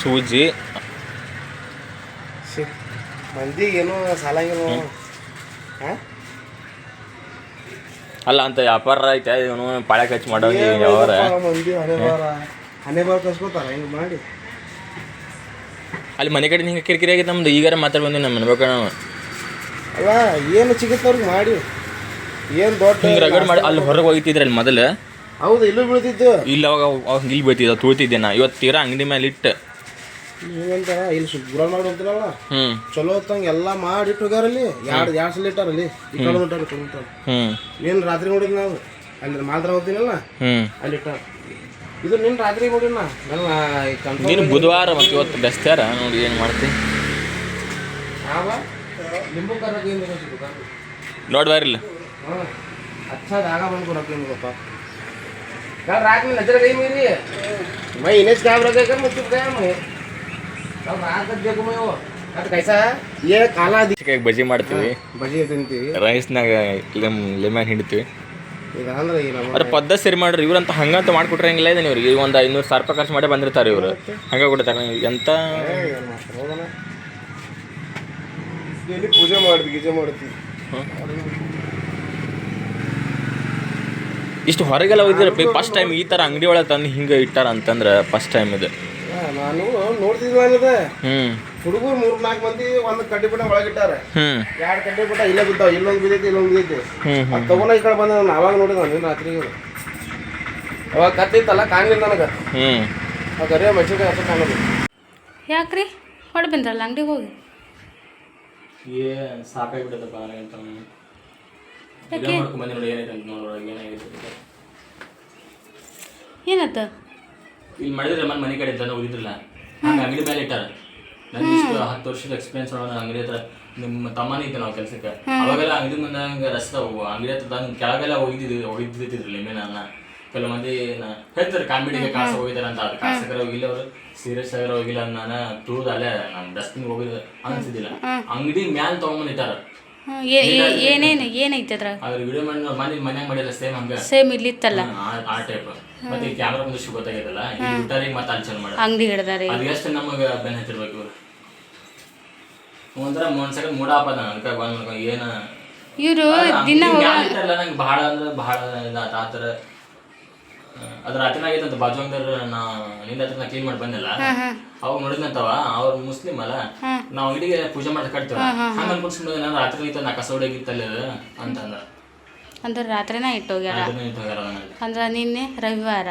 ಸೂಜಿ. ಮಂದಿ ಏನೋ ಸಾಲಂಗಿಲ್ಲ ಅಲ್ಲ ಅಂತ ವ್ಯಾಪಾರ ಐತೆ ಇವನು ಪಾಳೆ ಖರ್ಚು ಮಾಡೋ ಹಣೆ ಬಾರ ಕಸ್ಕೋತಾರ ಹಿಂಗೆ ಮಾಡಿ. ಅಲ್ಲಿ ಮನೆ ಕಡೆ ಹಿಂಗೆ ಕಿರಿಕಿರಿ ಆಗಿತ್ತು ನಮ್ದು ಈಗಾರ ಮಾತಾಡಿ ಬಂದೀವಿ ನಮ್ಮ ಮನೆ ನಾವು. ಅಲ್ಲ ಏನು ಸಿಗುತ್ತೆ ಅವ್ರಿಗೆ ಮಾಡಿ. ಏನು ದೊಡ್ಡ ಹಿಂಗೆ ರಗಡ್ ಮಾಡಿ ಅಲ್ಲಿ ಹೊರಗೆ ಹೋಗ್ತಿದ್ರೆ ಅಲ್ಲಿ ಮೊದಲು. ಹೌದು ಇಲ್ಲೂ ಬೀಳ್ತಿತ್ತು ಇಲ್ಲಿ ಅವಾಗ ಅವಾಗ ಇಲ್ಲಿ ಬೀಳ್ತಿದ್ದ ತುಳಿತಿದ್ದೆ ನಾ. ಇವತ್ತು ತೀರಾ ಅಂಗಡಿ ಮೇಲೆ ಇಟ್ಟು. ನೀವಂತಾರ ಇಲ್ಲಿ ಸುಗ್ಗುರ ಮಾಡಿ ಹೋಗ್ತಾರಲ್ಲ? ಹ್ಞೂ ಚಲೋ ಹೊತ್ತಂಗೆ ಎಲ್ಲ ಮಾಡಿ ಇಟ್ಟು ಹೋಗ್ಯಾರಲ್ಲಿ ಎರಡು ಎರಡು ಸಲ ಇಟ್ಟಾರಲ್ಲಿ ಇಟ್ಟಾರ ಕಿಲೋಮೀಟರ್ ಹ್ಞೂ ನೀನು ರಾತ್ರಿ ನೋಡಿದ್ ನಾವು. ಅಲ್ಲಿ ಮಾತ್ರ ಹೋಗ್ತೀನಲ್ಲ? ಹ್ಞೂ ಅಲ್ಲಿ ಇಟ್ಟಾರ. ಇದು ನಿನ್ನ ರಾತ್ರಿ ನೋಡಿನ? ನನ್ನ ನೀನು ಬುಧವಾರ ಮತ್ತು ಇವತ್ತು ಬೆಸ್ತಾರ ನೋಡಿ ಏನು ಮಾಡ್ತೀನಿ ಆವ ನಿಂಬು ಕರ್ನಾಟಕ ನೋಡಿ ಬಾರಿಲ್ಲ. ಹಾಂ ಹಚ್ಚದಾಗ ಬಂದ್ಕೊಡಕ್ಕೆ ನಿಮ್ಗೆ ಗೊತ್ತಾ कल रात में नजर गई मेरी मैं इन्हें कैब रखेगा मैं चुप गया मैं कल रात तक देखो मैं वो अब कैसा है ये काला दी ಚಿಕಾಗಿ ಬಜ್ಜಿ ಮಾಡ್ತೀವಿ ಬಜಿ ತಿಂತೀವಿ ರೈಸ್ನಾಗ ಲೆಮ್ ಲೆಮನ್ ಹಿಂಡ್ತೀವಿ ಈಗ ಅಂದ್ರೆ ಈ ನಮ್ಮ ಅದ್ರ ಪದ್ಧತಿ ಸರಿ ಮಾಡ್ರಿ ಇವ್ರಂತ ಹಂಗಂತ ಮಾಡ್ಕೊಟ್ರೆ ಹಂಗಿಲ್ಲ ಇದೆ ಇವ್ರಿಗೆ ಒಂದು ಐನೂರು ಸಾವಿರ ರೂಪಾಯಿ ಖರ್ಚು ಮಾಡೇ ಬಂದಿರ್ತಾರೆ ಇವರು ಹಂಗೆ ಕೊಡ್ತಾರೆ ಎಂತ ಏನ್ ಮಾಡ್ತಾರೆ ಹೋಗೋಣ ಇಲ್ಲಿ ಪೂಜೆ ಮಾಡಿದ್ವಿ ಗೀಜೆ ಮಾಡ್ತೀವಿ ಇಷ್ಟು ಹೊರಗೆಲ್ಲ ಹೋಗಿದ್ರೆ ಫಸ್ಟ್ ಟೈಮ್ ಈ ತರ ಅಂಗಡಿ ಒಳಗೆ ತಂದು ಹಿಂಗೆ ಇಟ್ಟಾರ ಅಂತಂದ್ರೆ ಫಸ್ಟ್ ಟೈಮ್ ಇದು. ನಾನು ನೋಡ್ತಿದ್ವಿ ಅನ್ನೋದು ಹ್ಞೂ ಹುಡುಗರು ಮೂರು ನಾಲ್ಕು ಮಂದಿ ಒಂದು ಕಡ್ಡಿ ಬಿಟ್ಟ ಒಳಗಿಟ್ಟಾರ ಹ್ಞೂ ಎರಡು ಕಡ್ಡಿ ಬಿಟ್ಟ ಇಲ್ಲೇ ಬಿದ್ದಾವ ಇಲ್ಲೊಂದು ಬಿದ್ದೈತಿ ಇಲ್ಲೊಂದು ಬಿದ್ದೈತಿ. ಅದು ತಗೊಂಡ ಈ ಕಡೆ ಬಂದ ನಾನು ಅವಾಗ ನೋಡಿದ ನಾನು ರಾತ್ರಿ ಅವಾಗ ಕತ್ತಿತ್ತಲ್ಲ ಕಾಣಲಿಲ್ಲ ನನಗೆ. ಹ್ಞೂ ಆ ಕರಿಯ ಮೆಣಸಿನ್ಕಾಯಿ ಹಸ ಕಾಣೋದು. ಯಾಕ್ರಿ? ಹೊಡೆ ಬಂದ್ರಲ್ಲ ಅಂಗಡಿಗೆ ಹೋಗಿ. ಸಾಕಾಗಿ ಸಾಕಾಗ್ಬಿಟ್ಟದಪ್ಪ ಅಂತ. ಯಾಕೆ? ಏನತ್ತ? ಇಲ್ಲಿ ಮಾಡಿದ್ರೆ ಮನೆ ಮನೆ ಕಡೆ ಅಂತ ಹೋಗಿದ್ರಲ್ಲ ಹಂಗೆ ಅಂಗಡಿ ಮೇಲೆ ಇಟ್ಟಾರ. ನನಗೆ ಇಷ್ಟು ಹತ್ತು ವರ್ಷದ ಎಕ್ಸ್ಪೀರಿಯನ್ಸ್ ಒಳಗ ಅಂಗಡಿ ಹತ್ರ ನಿಮ್ಮ ತಮ್ಮನೇ ಇದ್ದೆ ನಾವು ಕೆಲಸಕ್ಕೆ. ಅವಾಗೆಲ್ಲ ಅಂಗಡಿ ಮುಂದೆ ಹಂಗೆ ರಸ್ತೆ ಅಂಗಡಿ ಹತ್ರ ತಂದು ಕೆಳಗೆಲ್ಲ ಹೋಗಿದ್ದಿದ್ವಿ ಹೋಗಿದ್ದಿದ್ರಲ್ಲ ಎಮ್ಮೆ ನಾನು ಕೆಲವು ಮಂದಿ ಹೇಳ್ತಾರೆ ಕಾಮಿಡಿಗೆ ಕಾಸು ಹೋಗಿದ್ದಾರೆ ಅಂತ. ಅದು ಕಾಸಕರ ಹೋಗಿಲ್ಲ ಅವರು. ಸೀರಿಯಸ್ ಆಗಿರೋ ಹೋಗಿಲ್ಲ ನಾನು ತುಳಿದು ಅಲ್ಲೇ ನಾನು ಡಸ್ಟ್ಬಿನ್ ಹೋಗಿದ್ದು ಅನ್ಸಿದ್ದಿಲ್ಲ. ಅಂಗಡಿ ಮ್ಯಾಲ ತೊಗೊಂಬಂದು ಇಟ್ಟಾರ. ಹ್ಮ್, ಏ- ಏ- ಏನೇನು ಏನೈತೆ ಅದ್ರಾಗ? ಅದ್ರ ವಿಡಿಯೋ ಮಾಡಿ ಮನೆ ಮನ್ಯಾಗ ಮಾಡಿಲ್ಲ ಸೇಮ್ ಹಂಗ. ಸೇಮ್ ಇಲ್ಲಿತ್ತಲ್ಲ ಆ- ಆ ಟೈಪ್ ಮತ್ತೆ ಈ ಕ್ಯಾಮ್ರಾ ಮುಂದೆ ಈಗ ಬಿಟ್ಟಾರಿಗೆ ಮತ್ತೆ ಅಲ್ಲಿ ಚಂದ ಮಾಡ ಅಂಗಡಿ ಹಿಡ್ದಾರೆ. ಅದು ಎಷ್ಟು ನಮಗೆ ಬೆನ್ ಹತ್ತಿರ್ಬೇಕು ಇವ್ರು? ಒಂಥರ ಒಂದ್ ಸೆಕೆಂಡ್ ಮೂಡ ಬಂದ್ ಏನ? ಇವರು ದಿನ ನಂಗೆ ಭಾಳ ಅಂದ್ರೆ ಭಾಳ ಇದಾತ ಆ ಥರ ಅದ್ರ ರಾತ್ರಿ ಆಗೈತಂತ ಬಾಜು ಅಂಗದ್ರ ನಾ ನಿಂದ ಹತ್ರ ಕ್ಲೀನ್ ಮಾಡಿ ಬಂದಿಲ್ಲ ಅವಾಗ ನೋಡಿದಂತವ ಅವ್ರ ಮುಸ್ಲಿಂ ಅಲ್ಲ ನಾವು ಅಂಗಡಿಗೆ ಪೂಜೆ ಮಾಡಿ ಕಟ್ತೀವ ಹಂಗ ಅನ್ಕೊಂಡ್ಸ್ಕೊಂಡು ನಾನು ರಾತ್ರಿ ಐತ ನಾ ಕಸ ಹೊಡಿಯಾಗಿತ್ತಲ್ಲ ಅಂತಂದ. ಅಂದ್ರೆ ರಾತ್ರಿನ ಇಟ್ಟೋಗ್ಯಾರ ಅಂದ್ರ ನಿನ್ನೆ ರವಿವಾರ?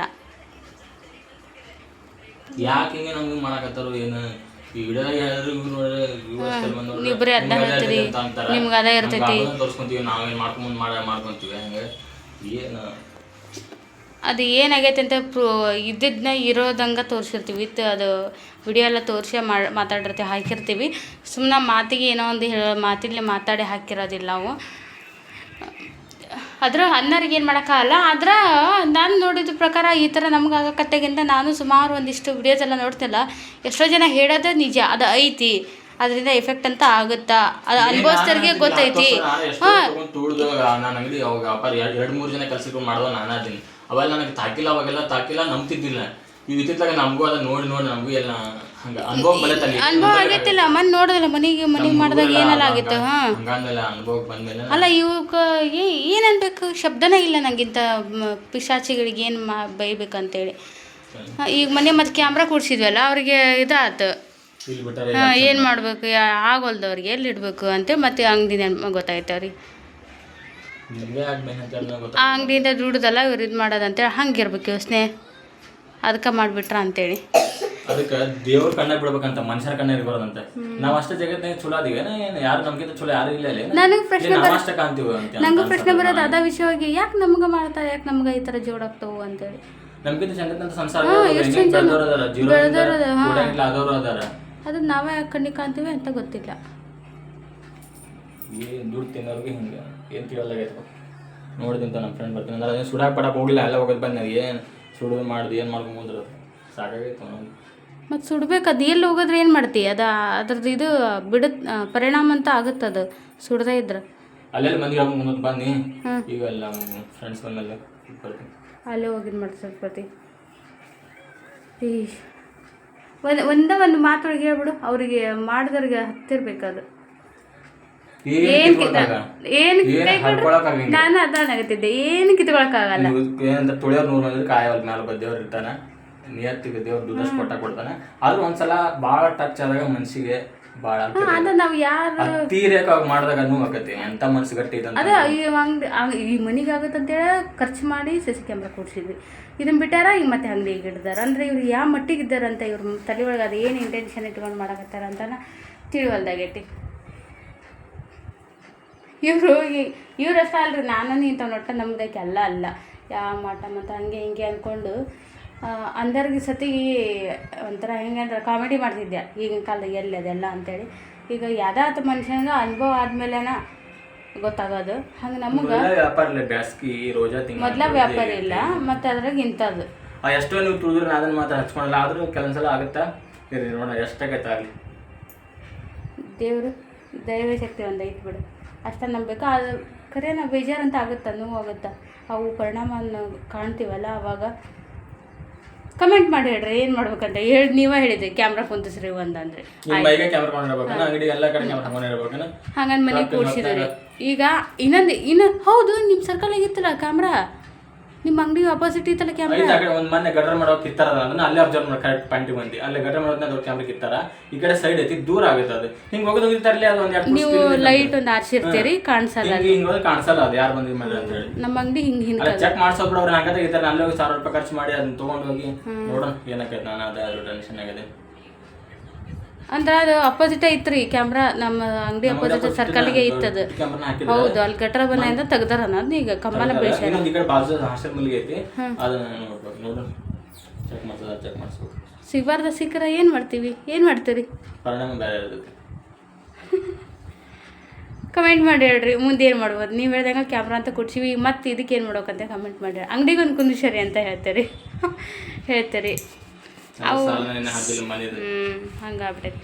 ಯಾಕೆ ಹಿಂಗೆ ನಮ್ಗೆ ಮಾಡಕತ್ತಾರು ಏನು? ನೀವಿಬ್ರೇ ಅಡ್ಡ ನಿಮ್ಗೆ ಅದೇ ಹೇಳ್ತೀರಿ. ನಿಮ್ಗೆ ಅದೇ ಇರ್ತೈತಿ. ತೋರಿಸ್ಕೊಂತೀವಿ ನಾವೇನ್ ಮಾಡ್ಕೊಂಡ್ ಮಾಡ ಮಾಡ್ಕೊಂತೀವಿ ಹಂಗೆ. ಏನು? ಅದು ಏನಾಗೈತೆ ಅಂತ ಪ್ರೂ ಇದ್ದಿದ್ದನ್ನ ಇರೋದಂಗೆ ತೋರಿಸಿರ್ತೀವಿ. ವಿತ್ ಅದು ವಿಡಿಯೋ ಎಲ್ಲ ತೋರಿಸಿ ಮಾಡಿ ಮಾತಾಡಿರ್ತೀವಿ ಹಾಕಿರ್ತೀವಿ. ಸುಮ್ಮನೆ ಮಾತಿಗೆ ಏನೋ ಒಂದು ಹೇಳೋ ಮಾತಿಲ್ಲಿ ಮಾತಾಡಿ ಹಾಕಿರೋದಿಲ್ಲ ನಾವು ಅದ್ರ ಅನ್ನರಿಗೆ ಏನು ಮಾಡೋಕ್ಕಾಗಲ್ಲ. ಆದ್ರೆ ನಾನು ನೋಡಿದ ಪ್ರಕಾರ ಈ ಥರ ನಮ್ಗೆ ಆಗಕತ್ತೆಗಿಂತ ನಾನು ಸುಮಾರು ಒಂದಿಷ್ಟು ವಿಡಿಯೋಸ್ ಎಲ್ಲ ನೋಡ್ತಿಲ್ಲ. ಎಷ್ಟೋ ಜನ ಹೇಳೋದು ನಿಜ ಅದು ಐತಿ. ಅದರಿಂದ ಎಫೆಕ್ಟ್ ಅಂತ ಆಗುತ್ತಾ? ಅದು ಅನುಭವಿಸ್ದವ್ರಿಗೆ ಗೊತ್ತೈತಿ. ಹಾಂ. ನಾನು ಅಂಗಡಿ ಅವಾಗ ವ್ಯಾಪಾರ ಎರಡು ಮೂರು ಜನ ಕೆಲ್ಸಕ್ಕೆ ಮಾಡೋದು ನಾನು ಅದೀನಿ. ಅವೆಲ್ಲ ನನಗೆ ತಾಕಿಲ್ಲ ಅವಾಗೆಲ್ಲ ತಾಕಿಲ್ಲ ನಂಬ್ತಿದ್ದಿಲ್ಲ. ಈಗ ಇತ್ತಿತ್ತಾಗ ನಮಗೂ ಅದ ನೋಡಿ ನೋಡಿ ನಮಗೂ ಎಲ್ಲ ಹಂಗ ಅನುಭವ ಬಲೆ ತಲ್ಲಿ ಅನುಭವ ಆಗೈತಿಲ್ಲ ಮನ್ ನೋಡಿದಲ್ಲ ಮನೆಗೆ ಮನೆಗೆ ಮಾಡಿದಾಗ ಏನೆಲ್ಲ ಆಗಿತ್ತು? ಹಾಂ. ಹಂಗಂದೆಲ್ಲ ಅನುಭವ ಬಂದ್ಮೇಲೆ ಅಲ್ಲ ಇವಕ್ಕ ಏನು ಅನ್ಬೇಕು ಶಬ್ದನೇ ಇಲ್ಲ ನಂಗಿಂತ ಪಿಶಾಚಿಗಳಿಗೆ ಏನು ಮಾ ಬೈಬೇಕಂತೇಳಿ. ಹೇಳಿ ಈಗ ಮನೆ ಮತ್ತೆ ಕ್ಯಾಮ್ರಾ ಕೂಡ್ಸಿದ್ವಲ್ಲ ಅವ್ರಿಗೆ ಇದಾತು. ಏನು ಮಾಡಬೇಕು. ಆಗೋಲ್ದು ಅವ್ರಿಗೆ ಎಲ್ಲಿ ಇಡಬೇಕು? ಅಂತ ಮತ್ತೆ ಅಂಗಡಿ ಗೊತ್ತಾಯ್ತು ಅವ್ರಿಗೆ ನಿಮಗೆ ಆಗ್ಬೇಕು ಅಂತ ಹೇಳಿ ನಂಗ್ ಆ ಅಂಗಡಿಯಿಂದ ದುಡ್ದಲ್ಲ ಇವ್ರು ಇದು ಮಾಡೋದಂತೇಳಿ ಹಂಗೆ ಇರ್ಬೇಕು ಯೋಚನೆ. ಅದಕ್ಕೆ ಮಾಡಿಬಿಟ್ರ ಅಂತೇಳಿ. ಅದಕ್ಕೆ ದೇವ್ರ ಕಣ್ಣ ಬಿಡ್ಬೇಕಂತ ಮನುಷ್ಯರ ಕಣ್ಣ ಇರ್ಬಾರ್ದಂತ. ನಾವು ಅಷ್ಟೇ ಜಗತ್ತಿನಾಗ ಚಲೋ ಏನು ಯಾರು ನಮ್ಗಿಂತ ಚಲೋ ಯಾರು ಇಲ್ಲ ನನಗೆ ಪ್ರಶ್ನೆ ಅಷ್ಟೇ ಕಾಣ್ತೀವಿ ಅಂತ ನಂಗೆ ಪ್ರಶ್ನೆ ಬರೋದು ಅದ ವಿಷಯವಾಗಿ ಯಾಕೆ ನಮ್ಗೆ ಮಾಡ್ತಾರೆ ಯಾಕೆ ನಮ್ಗೆ ಈ ಥರ ಜೋಡಾಗ್ತವು ಅಂತೇಳಿ. ನಮ್ಗಿಂತ ಚಂದ ಸಂಸಾರ ಬೆಳೆದವ್ರು ಅದಾರ ಆದವ್ರು ಅದು ನಾವೇ ಯಾಕೆ ಕಣ್ಣಿಗೆ ಕಾಣ್ತೀವಿ ಅಂತ ಗೊತ್ತಿಲ್ಲ. ದುಡ್ಡು ತಿನ್ನೋರ್ಗೆ ಹಿಂಗೆ. ಏನು ತಿಳಿಯೋದಾಗೈತೆ ನೋಡಿದಿಂತ ನಮ್ಮ ಫ್ರೆಂಡ್ ಬರ್ತೀನಿ. ಅಂದ್ರೆ ಅದೇನು ಸುಡಾಕ್ ಪಡಕ್ಕೆ ಹೋಗಿಲ್ಲ ಎಲ್ಲ ಹೋಗೋದು ಬಂದು ಏನು ಸುಡೋದು ಮಾಡ್ದು ಏನು ಮಾಡ್ಕೊಂಡು ಮುಂದ್ರೆ ಸಾಕಾಗೈತೆ ಅವ್ನಿಗೆ. ಮತ್ತು ಸುಡ್ಬೇಕು ಅದು ಎಲ್ಲಿ ಹೋಗೋದ್ರೆ ಏನು ಮಾಡ್ತಿ? ಅದು ಅದ್ರದ್ದು ಇದು ಬಿಡ ಪರಿಣಾಮ ಅಂತ ಆಗುತ್ತೆ ಅದು ಸುಡದೇ ಇದ್ರೆ. ಅಲ್ಲೆಲ್ಲ ಮಂದಿ ಮುಂದೆ ಬನ್ನಿ. ಈಗ ಎಲ್ಲ ಫ್ರೆಂಡ್ಸ್ ಬಂದಲ್ಲ ಬರ್ತೀನಿ. ಅಲ್ಲೇ ಹೋಗಿದ್ ಮಾಡ್ತಾರೆ ಪ್ರತಿ ಈ ಒಂದು ಒಂದೇ ಒಂದು ಮಾತೊಳಗೆ ಹೇಳ್ಬಿಡು. ಅವರಿಗೆ ಮಾಡಿದವ್ರಿಗೆ ಹತ್ತಿರ್ಬೇಕು ಅದು. ಏನ್ ಏನು. ನಾನು ಅದಾಗತ್ತಿದ್ದೆ ಏನು ಏನಂತ ತುಳಿಯೋರು ನೂರು ಮಂದಿ ಕಾಯವಲ್ ಮೇಲೆ ಬದ್ದೇವ್ರು ಇರ್ತಾನೆ. ನಿಯತ್ತಿಗೆ ದೇವ್ರು ದುಡ್ಡು ಕೊಟ್ಟ ಕೊಡ್ತಾನೆ. ಆದ್ರೂ ಒಂದ್ಸಲ ಭಾಳ ಟಚ್ ಆದಾಗ ಮನ್ಸಿಗೆ ಭಾಳ ನಾವು ಯಾರು ಅತೀರೇಕ ಮಾಡಿದಾಗ ನೋವು ಆಕತಿ ಎಂತ ಮನ್ಸು ಗಟ್ಟಿ ಇದಂತ ಅದೇ ಈ ಮನಿಗ ಆಗುತ್ತಂತೇಳಿ ಖರ್ಚು ಮಾಡಿ ಸಿ ಸಿ ಕ್ಯಾಮ್ರಾ ಕೊಡ್ಸಿದ್ವಿ. ಇದನ್ನ ಬಿಟ್ಟಾರ ಈಗ ಮತ್ತೆ ಹಂಗೆ ಈಗ ಇಡ್ದಾರ. ಅಂದ್ರೆ ಇವ್ರು ಯಾವ ಮಟ್ಟಿಗೆ ಇದ್ದಾರಂತ ಇವ್ರ ತಲೆ ಒಳಗೆ ಅದು ಏನು ಇಂಟೆನ್ಷನ್ ಇಟ್ಕೊಂಡು ಮಾಡಕತ್ತಾರ ಅಂತ ತಿಳಿವಲ್ದಾಗೈತಿ ಇವರು ಇವ್ರು ಅಷ್ಟೇ ಅಲ್ರಿ ನಾನು ಇಂಥವ್ನ ಒಟ್ಟು ನಮ್ಗೆ ಎಲ್ಲ ಅಲ್ಲ. ಯಾವ ಮಾಟ ಮತ್ತು ಹಂಗೆ ಹಿಂಗೆ ಅಂದ್ಕೊಂಡು ಅಂದರ್ಗೆ ಸತಿ ಒಂಥರ ಹೆಂಗೆ ಅಂದ್ರೆ ಕಾಮಿಡಿ ಮಾಡ್ತಿದ್ದೆ ಈಗಿನ ಕಾಲದಾಗ ಎಲ್ಲಿ ಅದೆಲ್ಲ ಅಂತೇಳಿ. ಈಗ ಯಾವ್ದಾತ ಮನುಷ್ಯನ ಅನುಭವ ಆದ್ಮೇಲೆನ ಗೊತ್ತಾಗೋದು. ಹಂಗೆ ನಮಗೆ ವ್ಯಾಪಾರ ಇಲ್ಲ ಬ್ಯಾಸ್ಗಿ ರೋಜಾ ಮೊದಲ ವ್ಯಾಪಾರ ಇಲ್ಲ ಮತ್ತು ಅದ್ರಾಗ ಇಂಥದ್ದು. ಎಷ್ಟೋ ನೀವು ತುಳಿದ್ರೆ ನಾ ಅದನ್ನ ಮಾತ್ರ ಹಚ್ಕೊಳಲ್ಲ ಆದರೂ ಕೆಲವೊಂದ್ಸಲ ಆಗುತ್ತಾ? ನೋಡೋಣ ಎಷ್ಟಾಗೈತೆ ಆಗಲಿ. ದೇವರು ದೈವ ಶಕ್ತಿ ಒಂದು ಐತೆ ಬಿಡು. ಅಷ್ಟ ನಂಬಬೇಕು. ಅದು ಖರೆ ನಾವು ಬೇಜಾರಂತ ಆಗುತ್ತೆ ನೋವು ಆಗುತ್ತೆ? ಅವು ಪರಿಣಾಮವನ್ನು ಕಾಣ್ತೀವಲ್ಲ ಅವಾಗ? ಕಮೆಂಟ್ ಮಾಡಿ ಹೇಳ್ರಿ ಏನು ಮಾಡ್ಬೇಕಂತ? ಹೇಳಿ ನೀವೇ ಹೇಳಿದ್ರಿ ಕ್ಯಾಮ್ರಾ ಕುಂತಿಸ್ರಿ ಒಂದಂದ್ರೆ. ಹಂಗಂದ್ ಮನೆ ಕೂಡ್ಸಿದ್ರಿ ಈಗ ಇನ್ನೊಂದು ಇನ್ನು ಹೌದು ನಿಮ್ಮ ಸರ್ಕಲ್ ಆಗಿತ್ತಲ್ಲ ಕ್ಯಾಮ್ರಾ ನಿಮ್ಮ ಅಂಗಡಿ ಅಪೋಸಿಟ್ ಇತ್ತಲ್ಲ ಕ್ಯಾಮ್ರಾ ಐದು ಆ ಕಡೆ ಒಂದ್ ಮೊನ್ನೆ ಗಡರ್ ಮಾಡೋ ಕಿತ್ತಾರ ಅದನ್ನ. ಅಲ್ಲೇ ಅಬ್ಸರ್ವ್ ಮಾಡಿ ಕರೆಕ್ಟ್ ಪಾಯಿಂಟ್ ಬಂದಿ. ಅಲ್ಲೇ ಗಡರ್ ಮಾಡೋದನ್ನ ಅದ್ರ ಕ್ಯಾಮ್ರಾ ಕಿತ್ತಾರ. ಈ ಕಡೆ ಸೈಡ್ ಐತಿ ದೂರ ಆಗುತ್ತೆ ಅದು. ಹಿಂಗ್ ಹೋಗೋದು ಹೋಗಿರ್ತಾರಲಿ ಅದು ಒಂದು ಎರಡು ನೀವು ಲೈಟ್ ಒಂದು ಆರ್ಸಿರ್ತೀರಿ ಕಾಣಿಸಲ್ಲ ಹಿಂಗೆ ಹಿಂಗ್ ಹೋದ್ರೆ ಕಾಣಿಸಲ್ಲ ಅದು ಯಾರು ಬಂದಿದ್ ಮೇಲೆ ಅಂತ ಹೇಳಿ. ನಮ್ಮ ಅಂಗಡಿ ಹಿಂಗೆ ಹಿಂಗೆ ಅಲ್ಲ ಚೆಕ್ ಮಾಡ್ಸೋ ಬಿಡು ಅವ್ರು ಹಂಗ ತೆಗಿತಾರೆ ಅಲ್ಲೇ ಹೋಗಿ ಸಾವಿರ ರೂಪಾಯಿ ಖರ್ಚು ಮಾಡಿ ಅದನ್ನ ತಗೊಂಡ್ ಹೋಗಿ ನೋಡೋಣ ಏನಕ್ಕೆ ನಾನು ಅದೇ ಅದ್ರ ಟೆನ್ಷನ್ ಆಗಿದೆ. ಅಂದ್ರೆ ಅದು ಅಪೋಸಿಟ್ ಐತ್ರಿ ಕ್ಯಾಮ್ರಾ ನಮ್ಮ ಅಂಗಡಿ ಅಪೋಸಿಟ್ ಸರ್ಕಲ್ಗೆ ಹಾಕಿದ್ರೆ ಹೌದು ಅಲ್ಲಿ ಗಟ್ರ ಬಂದಿಂದ ತೆಗ್ದಾರ ಅನ್ನೋದು ಈಗ ಕಂಬನ ಬೇಷ ಸಿಗಬಾರ್ದ ಸಿಕ್ಕರ ಏನು ಮಾಡ್ತೀವಿ? ಏನು ಮಾಡ್ತೀರಿ? ಕಮೆಂಟ್ ಮಾಡಿ ಹೇಳ್ರಿ ಮುಂದೆ ಏನು ಮಾಡ್ಬೋದು? ನೀವು ಹೇಳ್ದಂಗೆ ಕ್ಯಾಮ್ರಾ ಅಂತ ಕೊಡ್ಸೀವಿ ಮತ್ತೆ ಇದಕ್ಕೆ ಏನು ಮಾಡೋಕಂತ ಕಮೆಂಟ್ ಮಾಡಿ ಅಂಗಡಿಗೆ ಒಂದು ಕುಂದಿಸರಿ ಅಂತ ಹೇಳ್ತೀರಿ. ಹೇಳ್ತೀರಿ. ಹಂಗಾಗ್ಬಿಟ್ಟೈತಿ